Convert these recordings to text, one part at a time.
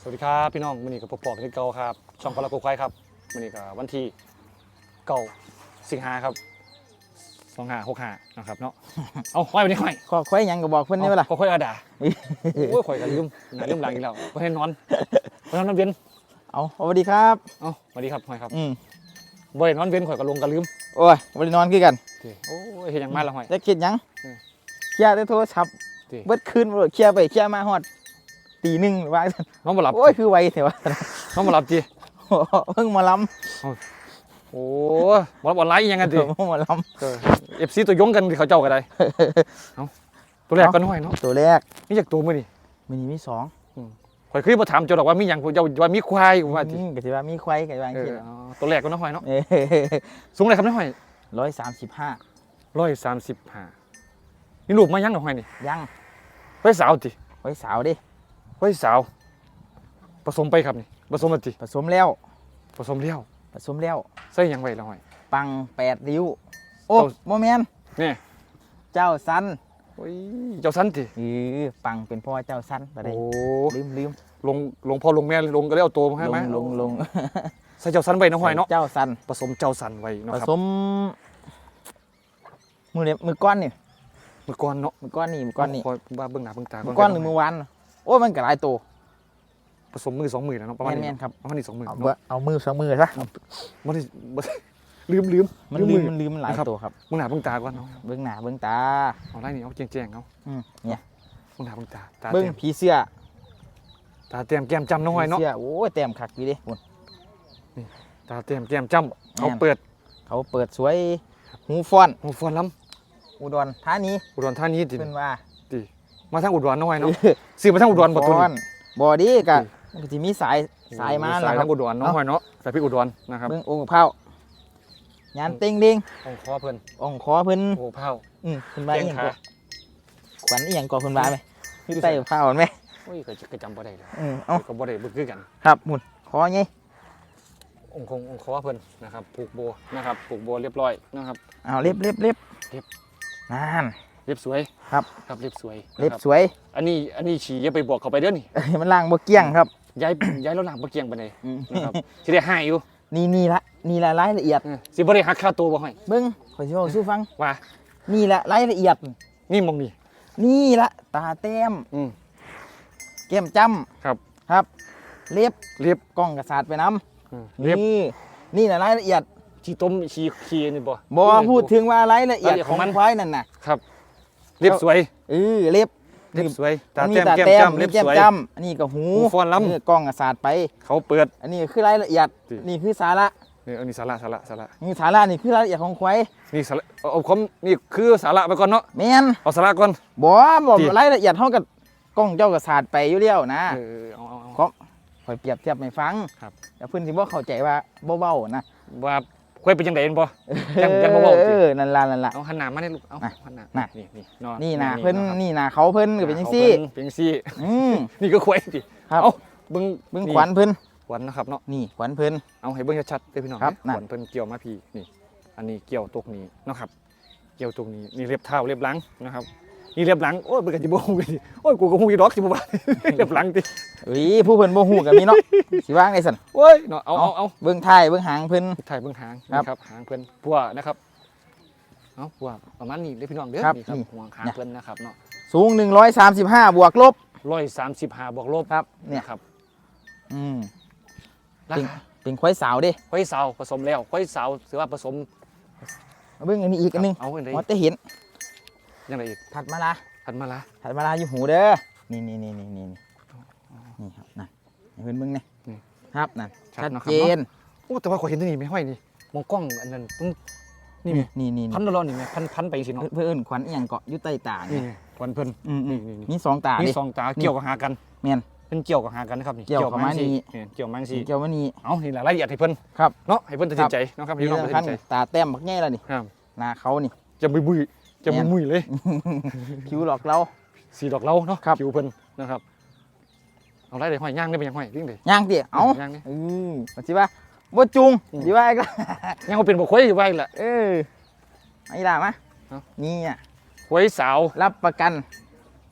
สวัสดีครับพี่น้องวันนี้กับพบปอกันที่เก่าครับช่องพลาโกควายครับวันนี้กับวันที่เก่าสิงหาครับสองห้าหกห้านะครับเนาะเอาห้อยวันนี้ห้อยขอควายหยังก็บอกเพิ่นได้เวล่ะก็ค่อยอาด่าโอ้ยข่อยกันลืมหนาลืมหลังอีกแล้วก็ให้นอนบ่ให้นอนเวียนเอาสวัสดีครับ เอ้าสวัสดีครับห้อยครับอืมบ่ให้นอนเวียนข่อยก็ลงกันลืมโอ้ยบ่ได้นอนคือกันติโอ้ยเฮ็ดหยังมาละห้อยจะคิดหยังเออ เคลียร์แต่โทรศัพท์ติเบิดคืนบ่รู้เคลียร์ไปเคลียร์มาฮอด ตีหนึ่งหรือว่าน้องบ่หลับโอ้ยคือไวแท้วะน้องบ่หลับติเพิ่งมาล้โอ้ยบ่หลับออนไลน์อีหยังกันำติเพิ่งมาล้เอฟซีตัวยงกันที่เขาเจ้าก็ได้เอ้าตัวแรกก็น้อยเนาะำตัวแรกนี่จากตัวมื้อนี่มินิมีสองข่อยคือบ่ถามเจ้าดอกว่ามีหยังเจ้าว่ามีควายกูว่าติอืมก็สิว่ามีควายก็ว่าเอจังอซี่ล่ะเอาตัวแรกก็น้องหอยเนาะเอ้สูงเลยครับน้องหอยร้อยสามสิบห้าร้อยสามสิบห้านี่ลูกมายังน้องหอยนี่ยังไว้สาวติไว้สาวดิ ไว้สาว ผสมไปครับนี่ผสมแล้วติผสมแล้ว ผสมเลี้ยวผสมแล้ว ใส่หยังไว้ละหอย ปังแปดริ้ว โอ้เจ้า โมแมนนี่เจ้าสันโอ้ยเจ้าสันติเออปังเป็นพ่อเจ้าสันบ่ได้โอ้ลืมลืมลงลงพอลงแม่ลงก็เลยเอาตัวมาให้ลไหมงลงลงใส่เจ้าสันไว้น้องหอยเนาะเจ้าสันผสมเจ้าสันไว้เนาะผครับสมมือเนี่ยมือก้อนนี่มือก่อนเนาะมือก้อนนี่มือก้อนนี่คอยว่าเบื้องหน้าเบื้องตามืมือก้อนหรือมือวาน โอ้ยมันกระไรตัวผสมมือสองมือแล้วเนาะประมาณแม่นี้นๆครับ ประมาณนี้สองมือเอาเนาะเบอเอามือสองมือซะบ่ได้บ่ได้ลืมลืมมันลืลืมมมือมันลืมมันหลายนะครับตัวครับเบื้องหน้าเบื้องตาก่อนเนาะเบิ้งหน้าเบิ้งตาเอาไล่นี่เอาแจ้งๆเอาอืมเนี่ยเบื้องหน้าเบื้องตาตาเบิ้งเต็มผีเสื้อตาเต็มแก้มจำน้องหอยเนาะผีเสื้อโอ้ยเต็มคักอยู่ดิพุ่นตาเต็มแก้มจำเขาแม่น เปิดเขาเปิดสวยหูฟ้อน หูฟอนล้อุดรธานีำอุดรธานีติเพิ่นว่า มาทางอุดรน้อยเนาะซื้อมาทางอุดรบ่ตัวฟ้อนี้นบ่ดีกะมันก็สิมีสายสายมาสาล่ะยครัทาบงอุดรน้อยเนาะสายพี่อุดรนะครับเบิ้งองค์เผายานเต็งเด้งองคอเพิ่นองค์คอเพิ่นโอ้เผาอืมเพิ่นว่าแข้อีงหยังขาก็ขวัญอีหยังก็เพิ่นว่าไหมคือไต้เผาไหมโอ้ยก็จะก็จำบ่ได้เลยอืมเอ้าก็บ่ได้เบึกคือกัน ครับหมุนคอไงองค์คงองค์คอเพิ่นนะครับผูกโบนะครับผูกโบเรียบร้อยนะครับเอาเล็บเล็บเล็บเล็บนั่น เรียบสวยครับ ครับเรียบสวยเล็บนะครับสวย อันนี้อันนี้ฉี่อย่าไปบอกเขาไปเด้อนี่เอ้ยมันล่างบ่เกี้ยงครับย้ายย้ายแล้วหลังบ่เกียงไปไหนอืมนะครับสิได้หายอยู่นี่นี่ละนี่ละรายละเอียด เออสิบ่ได้หักค่าตัวบ่ให้เบิ้งขอยสิบอกสู้ฟัง ว่านี่ละรายละเอียด นี่มองนี่นี่ละตาแต้มอืม แก้มจ้ครับำครับ เล็บเรียบกล้องกระสาดไปน้อืมำเรียบนี่นี่ละรายละเอียดชีต้มชีชีนี่บ่บอพูดถึงว่ารายละเอียดรายละเอียดขขอองงมัน ควายนั่นน่ะ ครับ เรียบสวยเออเล็บเรียบสวยตาอันแต้นี้มตาแก้มแต้มจ้ำเรีนี่ยบแก้มสวยจ้ำอันนี้ก็หูหูฟ้อนล้ำเกล้องกระสาดไป เขาเปิด อันนี้คือรายละเอียดจริงนี่คือสาระนี่อันนี้สาระสาระสาระนี่สาระนี่คือรายละเอียดของควายนี่สาระเอาเอาคมนี่คือสาระไปก่อนเนาะแม่นเอาสาระก่อนบ่บอกจริงรายละเอียดเท่ากับกล้องเจ้ากระสาดไปอยู่เดียวนะเออเอาเอาเอาก็คอยเปรียบเทียบให้ฟังครับแต่เพื่อนสิบ่เข้าใจว่าเบาๆนะว่า ค่อยเป็นจังไดเห็นบ่ยังยังบ่เว้าจริงเออนั่นล่ะนั่นล่ะ เอาหันหน้ามาให้ลูกเอาน่ะหันหน้าน่ะ นี่นี่นอนนี่นะเพิ่นนี่นะเขาเพิ่นก็เป็นจังซี่ อาพิ่นเป็นจังซี่ อืม นี่ก็ควายสิครับ เอาเบิ่งเบิ่งนี่ขวัญเพิ่นขวัญนะครับเนาะ นี่ขวัญเพิ่น เอาให้เบิ่งชัดๆเด้อพี่น้องครับขวัญเพิ่นเกี่ยวมาพี่นี่ อันนี้เกี่ยวตรงนี้เนาะครับ เกี่ยวตรงนี้นี่เรียบเท้าเรียบหลังนะครับ นี่เรียบหลัง โอ้ยเบิ่งกันสิบ่ฮู้กันดิโอ้ย กูก็ฮู้อยู่ดอกสิบ่ว่าเรียบหลังติเอ้ยผู้เพิ่นบ่ฮู้ก็มีเนาะสิว่างได้ซั่นโอ้ยเนาะเอาเอาเอาเบิ่งท้ายเบิ่งหางเพิ่นถ่ายเบื้องหางครับนะครับ หางเพิ่นพัวนะครับเอาพัวประมาณนี้เด้อพี่น้องเด้อครับนี่ครับนี่ห่วงหางเพิ่นนะครับเนาะสูง 135 บวกลบร้อยสามสิบห้าบวกลบครับเนี่ยนะครับ อืมราเป็นคาเป็นควายสาวเด้ควายสาวผสมแล้วควายสาวถือว่าผสมมาเบิ่งอันนี้อีกอันหนึงเอาอันใดว่าแต่เห็น ยังไงอีกถัดมาละทันมาละถัดมาละอยู่หูเด้อนี่นี่นี่นี่นี่นี่นี่ครับนั่นให้เพิ่นเบิ่งนี่ครับนั่นชัดเจนโอ้แต่ว่าขอยเห็นตัวนี้ไม่ห้อยนี่มองกล้องอันนั้นต้องนี่ไงนี่นี่พันี่นร้อนๆนี่ไหมพันพันไปสิเนาะเพื่อนขวัญอีหยังเกาะอยู่ใต้ตานี่เนี่ยไงควันเพิ่นอืมอืนี่มนี่นี่มีสองตามีดิสองตาเกี่ยวกับหากันแม่นเป็นเกี่ยวกับหากันนะครับนี่เกี่ยวกับไม้นี่นี่เกี่ยวมังสีเกี่ยวว่านี่ เอานี่แหละรายละเอียดให้เพิ่นครับ เนาะให้เพิ่นตัดสินใจเนาะครับนี่พี่น้องตัดสำคัสิญนใจตาแต้มบักแง่แล้วนี่ครับหน้าเขานี่จะบุยบุยๆ จะมุยมุยๆเลย คิ้วหลอกเราสีดอกเหล้าเนาะครับผิวเพิ่นนะครับเอาไรเดี๋ยวห้อยย่างได้เป็นยังห้อยวิ่งเลยย่างดิเอ้าย่างนี่อืมมันสิว่าบ่จุงอืมสิว่าอีกละย่างเอาเป็นบ่ควายอยู่ไว้แหละเออไอ้ล่ะมาเอ้านี่อะควายสาวรับประกัน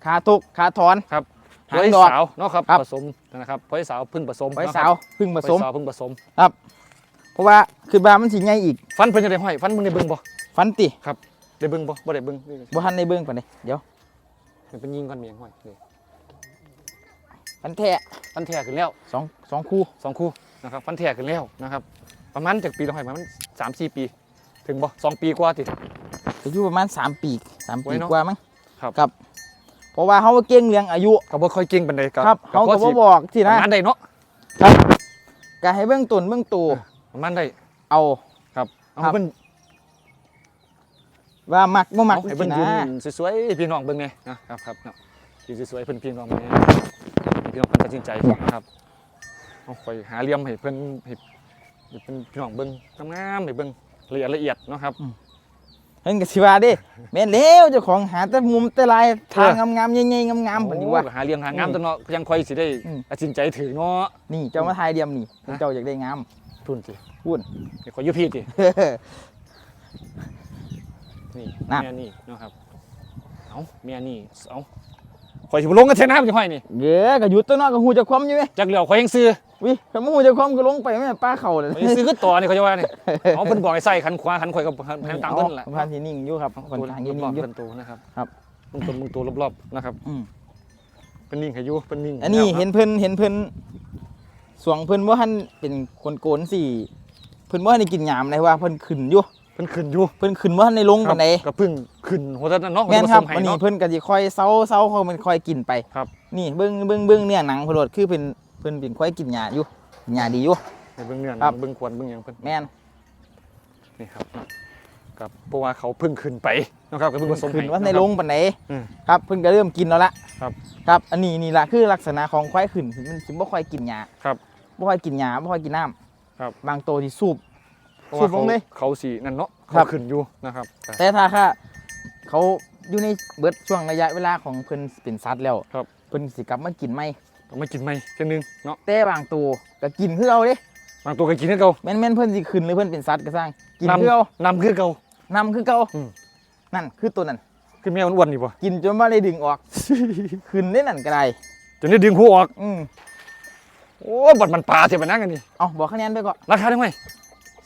ขาทุกข์ขาถอนครับหางไว้ดอกสาวเนาะครับครับผสมนะครับไว้สาวเพึ่งผสมไว้เนะคสารับวพึ่งผสมไว้สาวเพึ่งผสมเพราะว่าคือบ้ามันสิใหญ่อีกฟันเพิ่นจะได้ห้อยฟันมึงได้เบิ่งบ่ฟันติ ได้เบิ่งบ่บ่ได้เบิ่งบ่ทันได้เบิ่งปานใดเดี๋ยวมันเป็นยิงก้อนเมียงห้อยนี่ฟันแท้ฟันแท้ขึ้นแล้วสองสองคู่สองคู่นะครับฟันแท้ขึ้นแล้วนะครับ ประมาณจากปีละห้อยประมาณสามสี่ปี ถึงบ่สองปีกว่าติอายุประมาณ3ปีสามไว้ปีเนาะกว่ามั้งครับ ครับเพราะว่าเฮาเก่งเรื่องอายุก็บ่ค่อยเก่งปานใดก็ครับก็เฮาพอก็สิบ่บอกสิปนะระมาณใดเนาะก็ให้เบิ่งต้นเบิ่งตัวประมาณใดเอาครับเอาครับเพิ่น ว่ามักบ่มักเอาให้สิเพิ่นนะยืนสวยๆพี่น้องเบิ่งแหน่นะครับครับเนาะยืนสวยๆเพิ่นพี่น้องเบิ่งแหน่พี่น้องเพิ่นตัดสินใจนะครับเอาค่อยหาเหลี่ยมให้เพิ่นให้ให้เพิ่นพี่น้องเบิ่งงามๆให้เบิ่งละเอียดละเอียดเนาะครับเพิ่นก็สิว่าเด้แม่นแล้วเจ้าของหาแต่มุมแต่ลายทางงามๆใหญ่ๆงามๆเพิ่นนี่ว่าโอ้หาเหลี่ยมหางามตัวเนาะยังค่อยสิได้อืมตัดสินใจถือเนาะนี่เจ้ามาทายเดียมนี่เจ้าอยากได้งามทุนสิพูดเดี๋ยวขอยุพี่สิ นี่น่ะเมียนี่เนาะครับเอาเมียนี่เอาข่อยสิบ่ลงกันเทน้ำจังห้อยนี่เด้อก็หยุดตัวเนาะก็ฮู้จักความอยู่เว้ยจักเหลียวข่อยยังซื้อวิคันบ่ฮู้จักความก็ลงไปแม่ป้าเข้าเลยข่อยยังซื้อขึ้นต่อนี่เขาจะว่านี่เอาเพิ่นบอกให้ใส่คันขวาคันข่อยกับคันตามเพิ่นแหละเอาพันที่นิ่งอยู่ครับเอาคนตัวทางรนิ่งอบอยู่ๆเป็นตัวนะครับครับ มึงตัวมึงตัวรอบๆนะครับอืมเป็นนิ่งให้อยู่เป็นนิ่งอันนี้แล้วครับเห็นเพิ่นเห็นเพิ่นสวงเพิ่นบ่ทันเป็นคนโกนสิเพิ่นบ่ทันได้กินหยามเลยว่าเพิ่นขึ้นอยู่เพิ่นขึ้นอยู่เพิ่นขึ้นบ่ทันได้ลงปานใดก็เพิ่งขึ้นหัวตะนั่นเนาะแม่นครับผสให้วันนี้เนาะเพิ่นก็สิค่อยเซาเซาเขามันค่อยกินไปครับนี่เบิ่งเบิ่งเบิ่งเนี่ยหนังเพิ่นโลดคือเพิ่นเพิ่นเป็นค่อยกินหญ้าอยู่กินหญ้าดีอยู่ให้เบิ่งเนื้อครับเบิ่งควนเบิ่งหยังเพิ่นแม่นนี่ครับกับเพราะว่าเขาเพิ่งขึ้นไปนะครับก็เพิ่งผสมขึ้นให้ว่าในะครับลงปานใดอืมครับเพิ่นก็เริ่มกินแล้วละครับครับอันนี้นี่ล่ะคือลักษณะของควายขึ้นมันสิบ่ค่อยกินหญ้าครับบ่ค่อยกินหญ้าบ่ค่อยกินน้ำครับบางตัวที่สูบเพราะสุว่าดลงเลย เขาสีนั่นเนาะครัเขาบขึ้นอยู่นะครับแต่ถ้าค่ะเขาอยู่ในเบิดช่วงระยะเวลาของเพิ่นเป็นสัตว์แล้วครับเพิ่นสิกลับมากินไหมต้องมากินไหมเช่นนึงเนาะแต่บางตัวก็กินคือเอาเด้บางตัวก็กินให้เขาแม่นแม่นเพิ่นสิขึ้นหรือเพิ่นเป็นสัตว์ก็สร้างกินนำคือเอานำคือเขา นำคือเก่าอืม นั่นคือตัวนั้นคือแมวอ้วนๆนี่ป่ะกินจนบ่ได้ดึงออก ขึ้นได้นั่นก็ได้จนได้ดึงหัวออก อืมโอ้บัดมันปลาเทียบไปนั่งกันนี่เอาบอกคะแนนไปก่อนราคาได้ไหม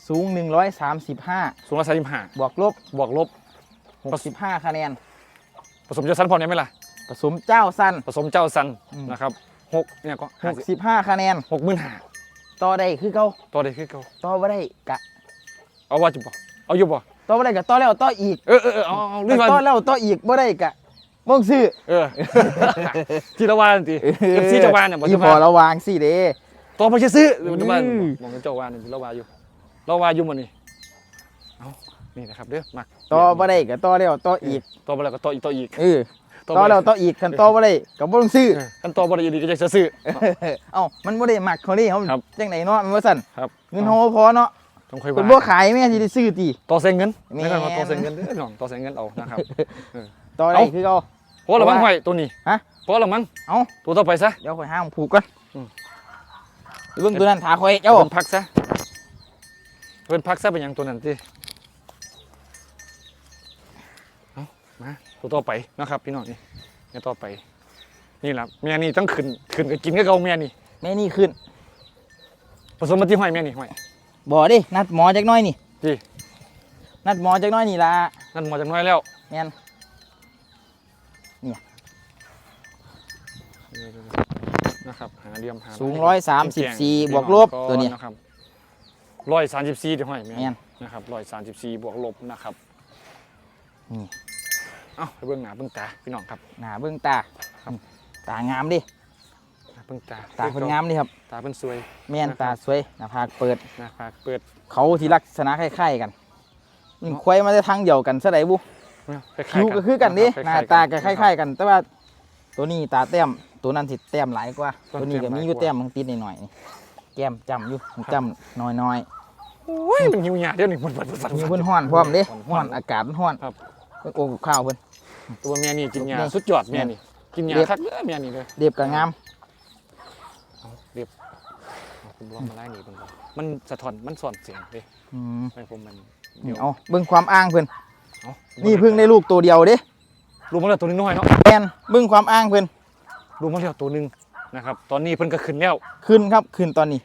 สูง 135 สูงละสามสิบห้าบวกลบบวกลบ 65 คะแนน ผสมเจ้าสันพร้อมได้ไหมล่ะ ผสมเจ้าสั้น ผสมเจ้าสันอืม นะครับหกเนี่ยก็ห้าสิบ65 คะแนน หกหมื่นห้าต่อได้คือเก่าตัวใดคือเขาต่อบ่ได้กะเอาว่าจุบ่เอาอยู่บ่ต่อบ่ได้กะต่อแล้วต่ออีกเออเออเออเอาเอาเรื่องต่ว่าอแล้วต่ออีกบ่ได้กะบ่ซื้อเออ ที่ละวานสิเอฟซีเจ้าวานเนี่ยบอกอีจะพอมาระวางสิเด้ตัวไปซื้อหรือมันจะมาอืมมองเจ้าวานนี่ละวาอยู่ ละวาอยู่หมันนี่เอานี่นะครับเด้อมาต่อบ่ได้ก็ต่อแล้วต่ออีกต่อไปแล้วก็ต่ออีกต่ออีกเออต่อแล้วต่ออีกคันต่อบ่ได้ก็บ่ต้องซื้อเออขั้นต่อบ่ได้อีกก็จะซื้อเอ้ามันบ่ได้มักเขานี่เขาครับจังไดเนาะมันว่าซั่นครับเงินเฮาบ่พอเนาะต้องค่อยเพิ่นว่าบ่ขายแม่สิได้ซื้อติต่อเซ็งเงินแม่ไม่กันว่าต่อเซ็งเงินเด้อน้องต่อเซ็งเงินเอานะครับต่อได้เอ้าคือเก่าเพราะละมั้งเพราะว่าห้อยตัวนี้ฮะเพราะละมั้งเอ้าตัวต่อไปซะเดี๋ยวข่อยหาหม้องผูกก่อนอืมเดี๋ยวเบิ่งตัวนั้นถาข่อยเจ้าเพิ่นพักซะ เพิ่นพักซะเป็นหยังตัวนั้นสิเอามาตัวต่อไปนะครับพี่น้องนี่เนี่ยต่อไป นี่แหละเมียนี่ต้องขึ้นขึ้นก็กินก็เก่าเมียนี่แม่นี่ขึ้นผสมมาที่ห้อยเมียนี่ห้อย บ่ดินัดหมอจักหน่อยนี่ดิ นัดหมอจักหน่อยนี่ล่ะ นั่นหมอจังน้อยแล้วแม่นนะครับหาเหลี่ยมหาสูงแกง134บวกลบตัวนี้นะครับ ร้อยสามสิบสี่ที่ห้อยเมียแม่น นะครับร้อยสามสิบสี่บวกลบนะครับนี่เอ้าไปเบื้องหน้าเบื้องตาพี่น้องครับหน้าเบิ่งตาครับตางามดิหน้าเบื้องตาตาเพิ่นงามดิครับตาเพิ่นสวย แม่นนะครับ ตาสวยหน้าผากเปิดหน้าผากเปิดเขาที่ลักษณะคล้ายๆกันมันควายมาได้ทางเดียวกันซะไดบุคล้ายๆคิวก็คือกันดิะครับหน้าตาก็คล้ายๆกัน แต่ว่าตัวนี้ตาแต้มตัวนั้นสิแต้มหลายกว่า ตัวนี้ก็มีอยู่แต้มมันติดหน่อยๆนี่ แก้มจำอยู่จำน้อยโอ้ยมันหิวหยาเดี๋ยวนี้มันบัดบัดบัดๆมีเพิ่นฮ้อนพร้อมเด้ฮ้ฮ้ออนนอากาศมันฮ้อนครับเพิ่นโอ้กับข้าวเพิ่นตัวเมียนี่กินหยานี่สุดยอดเมียนี่กินหยาเรียบคักเด้อเมียนี่เลยเรียบก็งามเอาเรียบเอาผมลองมาไล่หนีเบิ่งก่อนมันสะท้อนมันส่อนเสียงเด้อืมไม่ผมมันนี่เอาเบิ่งความอ้างเพิ่นเอานี่เพิ่งได้ลูกตัวเดียวเด้ลูกมันเหลือตัวน้อยๆเนาะแม่นเบิ่งความอ้างเพิ่นลูกมาแล้วตัวหนึง นะครับ ตอนนี้เพิ่นก็ขึ้นแล้ว ขึ้นครับขึ้นตอนนี้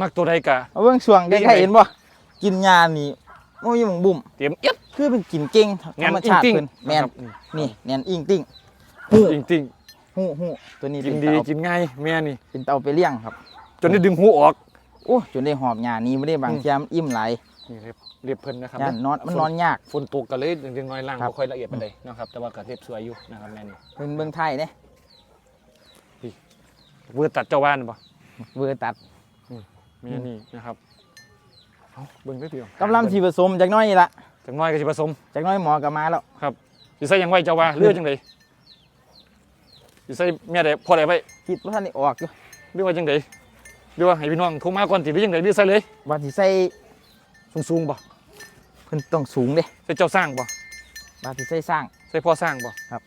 มักตัวใดกะเอาเบิ่งช่วงเป็นใกล้ไงๆเห็นบ่กินยานี่โอ้ยมึงบุ่มเตรียมเอียด คือเป็นกินเก่งธรแงนรมอิงชาติติ้งเพิ่นแม่นนะครับ นี่แน่นอิงติ้งฮู้อิงติ้งฮู้ฮู้ตัวนี้กิเป็นนดีเตากินง่ายแม่นี่ เป็นเตาไปเลี้ยงครับจนได้ดึงหูออกโอ้จนได้หอบยานี้ไม่ได้บางอืมเทียมนอิ่มหลายนี่เรียบเรียบเพิ่นนะครับยานนอนมันนอนยาก ฝนตกก็เลยยังน้อยล่างครับ บ่ค่อยละเอียดปานใดนะครับ แต่ว่าก็เรียบสวยอยู่นะครับแม่นี่เพิ่นเบิ่งไทยเด้ เวอร์ตัดเจ้าบ้านบ่เวอร์ตัดแม่นี่นะครับเอ้าเบิ่งได้เดียวกำลังสิผสมจักหน้อยนี่ละจักหน้อยก็สิผสมจักหน้อยหมอก็มาแล้วสิใส่หยังไว้เจ้าว่าเลือจังไดสิใส่แม่ได้พอได้ไว้คิดว่าท่านได้ออกอยู่หรือว่าจังไดหรือว่าให้พี่น้องโทรมาก่อนสิหรือจังไดหรือใส่เลยว่าสิใส่สูงๆบ่เพิ่นต้องสูงเด้ใส่เจ้าสร้างบ่ว่าสิใส่สร้าง ใส่พ่อสร้างบ่ครับ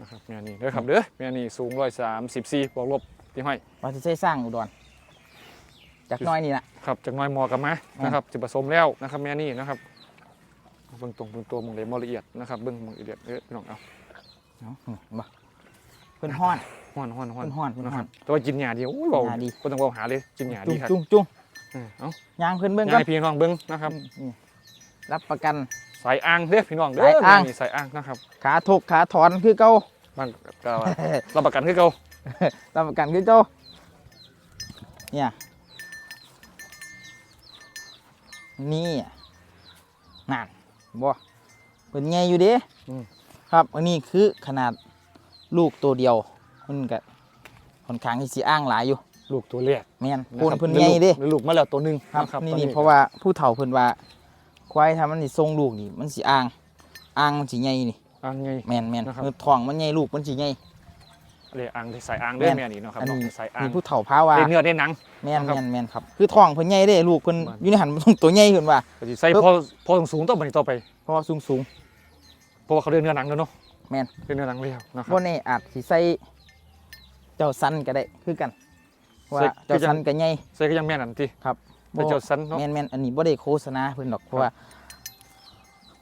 นะครับแม่นี่เด้อครับเด้อแม่นี่สูง134บวกลบที่ห้อยว่าสิใส่สร้างอุดรจักหน้อยนี่ล่ะครับจากน้อยมอกับมาอืมนะครับจะผสมแล้วนะครับแม่นี่นะครับเบิ่งตรงเบิ่งตัวมึงเลยมอละเอียดนะครับเบิ่งมึงละเอียดเอ้ยพี่น้องเอาเนาะนี่บ่เพิ่นฮ้อนห้อนห้อนห้อนเพิ่นฮ้อนเพิ่นนะคฮ้อรันบแต่ว่ากินหญ้าดีโอ้ยเบาหญ้าดีก็ต้องเบาหาเลยกินหญ้าจุ้ดีงครับจุ้งจุ้งเออเอายางเพิ่นเบิ่งหกัญ้านให้พี่น้องเบิ่งนะครับนี่ รับประกัน สายอ่างเด้อพี่น้องเด้อสายอ่างนี่สายอ่างนะครับขาถกขาถอนคือเก่าบางก็ว่ารับประกันคือเก่ารับประกันคือเก่าเนี่ยนี่นั่นบ่เป็นไงอยู่เด้อืมครับอันนี้คือขนาดลูกตัวเดียวมันก็ค่อนข้างที่สิอ้างหลายอยู่ลูกตัวเล็กแม่นนะปูนครับเพิ่นใหญ่เด้ได้ลูกมาแล้วตัวหนึงครับะนี่ตอนี่เพราะว่าผู้เฒ่าเพิ่นว่า ควายถ้ามันสิทรงลูกนี่มันสิอ้างอ้างมันสิใหญ่นี่อ่างไง แม่นแม่นนะครับคือท้องมันใหญ่ลูกมันสิใหญ่ เรียกอ่างสายอ่างเด้อแม่นแม่นี่เนาะครับอันเนาะนี้สายอ่างนี่ผู้เฒ่าพาว่า ได้เนื้อได้หนัง แม่นครับแม่นแม่นครับ คือท้องเพิ่นใหญ่เด้ลูกเพิ่นมัน อยู่ในหันมันต้องตัวใหญ่ขึ้นว่า ก็สิใส่พอพอสูงๆต่อไปต่อไป เพราะว่าสูงสูง เพราะว่าเขาเรียนเนื้อหนังแล้วเนาะแม่น เรียนเนื้อหนังแล้วนะคๆรับบ่แน่อาจสิใส่เจ้าสันก็ได้คือกัน ว่าใส่เจ้าสันก็ใหญ่ ใส่ก็ยังแม่นอันที่ครับ แต่เจ้าสันเนาะ แม่นแม่นอันนี้บ่ได้โฆษณาเพิ่นดอกเพราะว่า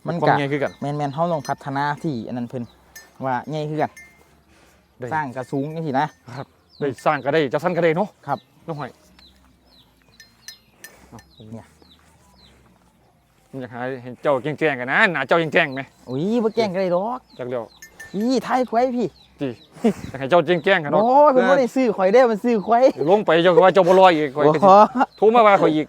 มันความก็ใหญ่คือกัน แม่นแม่นเฮาต้องพัฒนาที่อันนั้นเพิ่นว่าใหญ่คือกันได้ สร้างกระสูงจังซี่นะครับได้สร้างก็ได้เจ้าสันก็ได้เนาะครับ น้องหอยเอาเนี่ยผมอยากหาเห็นเจ้าแจ้งๆกันนะหนาเจ้าแจ้งๆไหมอุ้ยบ่แกล้งกันได้ดอกจากเดียวอีไทยควายพี่ จีอยากให้เจ้าแจ้งๆกันเนาะโอ้ยเพิ่นบ่ได้ซื้อข่อยได้มันซื้อควายเดี๋ยวลงไปเจ้าก็ว่าเจ้าบ่ลอยอีกข่อยโอ้ก็โหสิโทรมาว่าข่อยอีก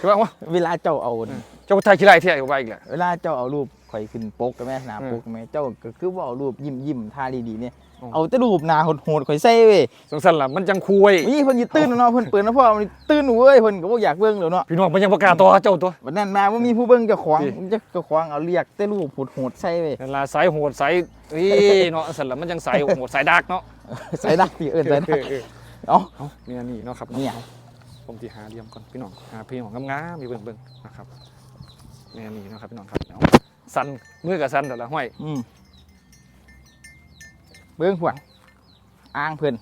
คือว่าว่าเวลาเจ้าเอานี่เจ้าไทยขี้ไรเที่ยวว่าอีกแหละเวลาเจ้าเอารูปข่อยขึ้นปกกับแม่หน้าอืมปกกับแม่เจ้าก็คือว่าเอารูปยิ้มยิ้มๆท่าดีๆเนี่ยอ๋อ เอาแต่รูปหน้าโหดๆข่อยใส่เว้ยสงสัยล่ะมันจังคุยนี่เพิ่นสิตื่นแล้วเนาะเพิ่นเปิดนะพ่อมันตื่นเว้ยเพิ่นก็บ่อยากเบิ่งแล้วเนาะพี่น้องมันยังประกล้าศต่อเจ้าตัววันนั้นมาบ่มีผู้เบิ่งเจ้าของสิมันจะเจ้าของเอาเรียกแต่รูปโหดๆใส่เว้ยนั่นล่ะสายโหดสายเอ้ยเนาะสั่นล่ะมันยังสายโหดสายดาร์กเนาะใส่ดักพี่เอิ้นใส่ดักเออเอ้าเอ้านี่อันนี่เนาะครับเนี่ยผมที่หาเหลี่ยมก่อนพี่น้องหาพี่น้องงามๆมีเบิ่งเบิ่งนะครับนี่อันนี่เนาะครับพี่น้องครับเอาสั่นมือกับสั่นแต่ละห้อยอืม เบิ่งพวกอ้างเพิ่น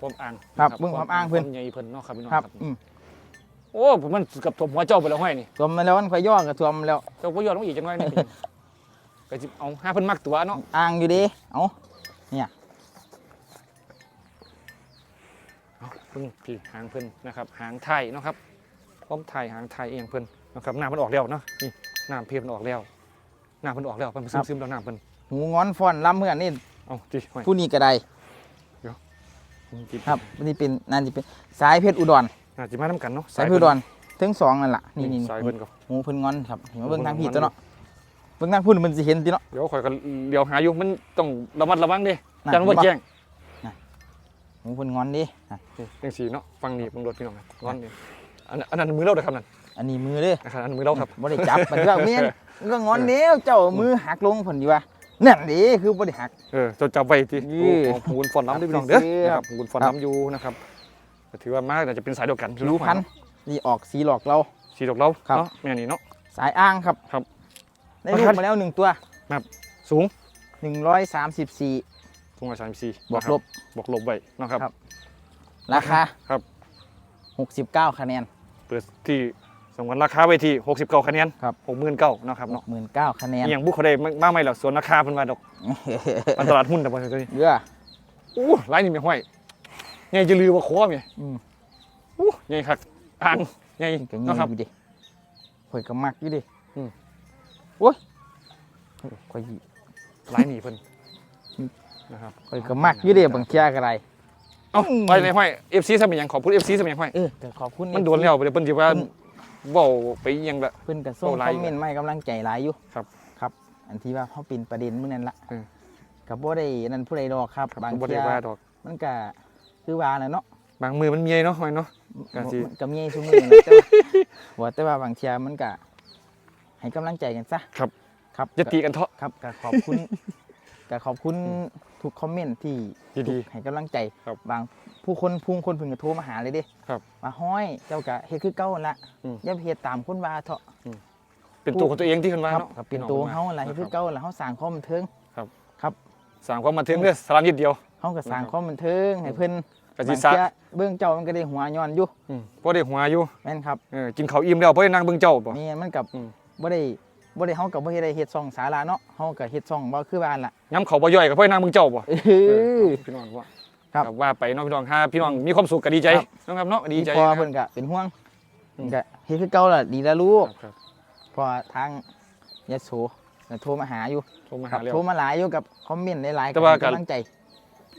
ผมอ่างครับนะเบิ่งความอ่างเพิ่น ใหญ่เพิ่นเนาะครับพี่น้องครับครับอืมโอ้ผมมันกับถมหัวเจ้าไปแล้วห้อยนี่ท่วมมาแล้วมันข่อยย่อก็ท่วมมาแล้วเจ้าก็ย้อนลงอีกจังหน่อยนี่ ก็สิเอาห้าเพิ่นมักตัวเนาะอ้างอยู่เด้เอ้าเอาเพิ่งพี่หางเพิ่นนะครับหางไทยเนาะครับพร้อมไทยหางไทยเองเพิ่นนะครับน้ำมันออกแล้วเนาะนี่น้ำเพียมันออกแล้วน้ำมันออกแล้วเพิ่นซึมๆแล้วน้ำเพิ่น หูงอนฟ้อนลำเพื่อนนี่ เอาจีห้อย ผู้นี้ก็ได้จิครับอันนี้เป็นนั่นจะเป็นสายเพชรอุดร น่าจะมาน้ำกันเนาะสายเพชรอุดรทั้งสองนั่นแหละนี่นี่สายเพิ่นก็ หูเพิ่นงอนครับเห็นว่าเบิ่งทางผิดหูเพิ่นงอนตัวเนาะเบิ่งทางพุ่นมันสิเห็นติเนาะ เดี๋ยวข่อยก็เดี๋ยวหาอยู่มันต้องระมัดระวังเด้น่ะ จันว่าเห็นบ่แจ้งหูเพิ่นงอนดิอะจังสีเนาะฟังนี่เบิ่งรถพี่น้องครับงอนนี่อันนั้นอันนั้นมือเราเด้อครับนั่นอันนี้มือเด้อนะครับอันนั้นมือเราครับบ่ได้จับมันว่าแม่นมันก็งอนเด้วเจ้ามือหักลงเพิ่นอยู่ว่า นั่นเด้คือบ่ได้หัก เออจะจับไว้ทีนี่โอ้โหหูนฟอนน้ำด้วยพี่น้องเด้อซื้อนะคครัรับบหูนฟอนน้ำอยู่นะครับก็ถือว่ามากแต่จะเป็นสายเดียวกันผิวพันธุ์นี่ออกสีหลอกเราสีดอกเราครับเนาะแม่นี่เนาะสายอ้างครับครับได้ลูกมาแล้วหนึ่งตัวสูง134สูงกว่าสามสี่บวกลบบวกลบไว้เนาะครับครับ ราคาครับ69คะแนนเปิดที่ สมกันราคาไว้ที่69คะแนนครับ 69,000เนาะครับเนาะหมื่นเก้าคะแนนอหย่างบุคเขาได้มาไม่หรอกส่วนราคาเพิ่นว่าดอกมันตลาดหุ้นแต่บ่ตัวนี้เยอะอู้หลายนี่ไม่ห้อยใหญ่จะลือว่าคอแม่อืมอู้ใหญ่คักอ่างใหญ่ก็เงี้เนาะครับ อยู่ดิข่อยก็มักอยู่ดิอืม โอ้ยข่อยหลายนี่เพิ่นอืมนะครับข่อยก็มักอยู่ดิบางเที่ยก็ได้เอ้าอืมไปในห้อย FC ซะเป็นหยังขอบคุณ FC ซะเป็นหยังห้อยเออก็ขอบคุณ มันโดนแล้วเดี๋ยวเพิ่นสิว่าเพิ่น เว้าไปอิหยังละ เพิ่นก็ส่งโอ้หคลายอมเมนต์มาให้กำลังใจหลายอยู่ครับครับ อันที่ว่าเขาเป็นประเด็นมื้อนั้นละเออก็บ่ได้นั่นผู้ใดดอกครับบางบ่เที่ได้ยว่าดอก มันก็คือว่าน่ะเนาะ บางมือมันเมียเนาะห้อยเนาะ ก็สิ มันก็มีซุมื้อนะแต่ว่าแต่ว่าบางเที่ยมันก็ให้กำลังใจกันซะครับครับจะตีกันเถาะ ครับก็ขอบคุณก็ขอบคุณทุกคอมเมนต์ที่ดีให้กำลังใจครับบาง ผู้คนพุงคนเพิ่งก็โทรมาหาเลยเดิครับมาห้อยเจ้ากะเฮ็ดคือเก่าหั่นละอืม อย่าไปเฮ็ดตามคนว่าเถาะๆเป็นตัวของตัวเองที่เพิ่นว่าครับเนาะก็เป็นตัวของเฮาหั่นล่ะเฮ็ดคือเก่าหั่นล่ะเฮาสร้างความบันเทิงสร้างความบันเทิงเด้อสาระนิดเดียว เฮาก็สร้างความบันเทิงให้เพิ่นก็สิบางซะเที่ยเบิ่งเจ้ามันก็ได้หัวย้อนอยู่อืมบ่ได้หัวอยู่แม่นครับเออกินข้าวอิ่มแล้วบ่ได้นั่งเบิ่งเจ้าบ่ นี่มันกับอืม บ่ได้บ่ได้เฮาก็บ่ได้เฮ็ดช่องสาระเนาะเฮาก็เฮ็ดช่องบ่คือบ้านล่ะย้ำเขาบ่ย่อยก็บ่ได้นั่งเบิ่งเจ้าบ่เอเอออพี่น้องว่า ครับว่าไปเน้องพี่น้องถ้าพี่น้องมีความสุขก็ดีใจครับนะครับเนาะดีใจพอนะคเพิ่รับนก็เป็นห่วงอืมเพิ่นก็เฮ็ดคือเก่าล่ะดีแล้วลูกครับเพอทางยโสก็โทรมาหาอยู่โทรมาครัหาบแล้วโทรมาหลายอยู่กับคอมเมนต์หลายๆแต่ว่าให้ก็กำลังใจ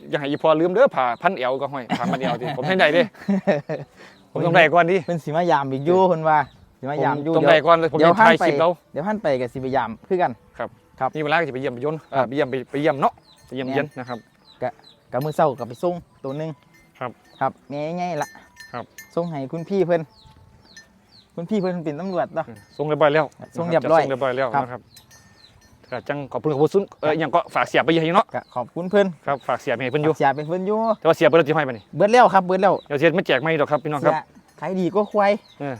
อย่าให้อีพอลืมเด้อผ่าพันเอวก็ห้อยผ่าพันเอวดิผมให้ได้เด้ผมต้องได้ก่อนดิเพิ่นสิมายามอีกอยู่เพิ่นว่าสิมายามอยู่ต้องเดี๋ได้ยวก่อนเลยผมเดี๋ยวจะถ่ายผ่านไปคลิปแล้วเดี๋ยวท่านไปก็สิไปยามคือกันมีเวลาก็จะไปเยี่ยมไปยนต์เอ่อไปเยี่ยมไปไปเยี่ยมเนาะไปเยี่ยมแม่นเย็นนะครับ กับมื้อเช้าก็ไปส่งตัวหนึงครับครับแม่ง่ายๆล่ะครับส่งให้คุณพี่เพิ่นคุณพี่เพิ่นเป็นตำรวจเนาะ ส่งเรียบร้อยแล้วส่งเรียบร้อยจะส่งเรียบร้อยแล้วครับนะครับก็จังขอบคุณขอบคุณเอออย่างก็ฝากเสียไปให้เนาะก็ขอบคุณเพิ่นครับฝากเสียไปให้เพิ่นอยู่เสียเป็นเพิ่นอยู่แต่ว่าเสียเพิ่นจะให้มานี่เบิดแล้วครับเบิดแล้วเดี๋ยวเสียไม่แจกไม่ดอกครับพี่น้องครับเสียขายดีก็ควายเออ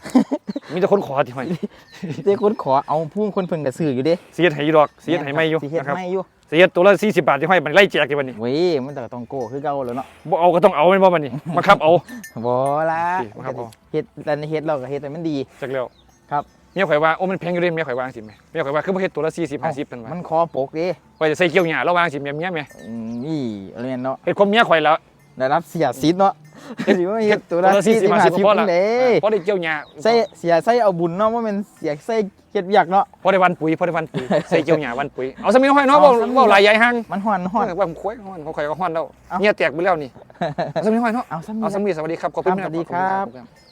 มีแต่คนขอที่ให้เจ้คนขอเอาพุ่งคนเพิ่นก็ซื้ออยู่เด้เสียให้ดอกเสียให้ไม่อยู่สิเฮ็ดนะครับไม่อยู่ เสียตัวละ40บาทที่ให้มันไล่แจกที่บัดนี้เว้ยมันแต่ต้องโก้คือเก่าแล้วเนาะบ่เอาก็ต้องเอาแม่นบ่บัดนี้บังคับเอาบ่ละสิครับผมเฮ็ดแต่เฮ็ดเราก็เฮ็ดแต่มันดีจักแล้วครับเมียข่อยว่าโอ้มันแพงอยู่เด้เมียข่อยว่าจังซี่แหมเมียข่อยว่าคือบ่เฮ็ดตัวละ40 50เพิ่นว่ามันคอปกเด้ข่อยจะใส่เกี่ยวหญ้าระหว่างสิเมียเมียแหมอืมนี่เรียนเนาะเฮ็ดความเมียข่อยแล้วได้รับเสียสิทธิ์เนาะ สิว่าเฮ็ดตัวละตัวละ40 40 50พอละเด้พอได้เกี่ยวหญ้าใส่เสียใส่เอาบุญเนาะว่ามันเสียใส่เฮ็ดอยากเนาะพอได้วันปุ๋ยพอได้วันปุ๋ยใส่เกี่ยวหญ้าวันปุ๋ยเอาซะมีน้อยเนาะเว้าเอาซะมีเว้าหลายใหญ่ห่างมันฮ้อนฮ้อนเออว่าผมคุยฮ้อนเขาข่อยก็ฮ้อนแล้วเอาเมียแตกไปแล้วนี่เอาสมิ้น้อยเนาะเอาซะมีเอาซะมีสวัสดีครับขอบคุณครับสวัสดีครับ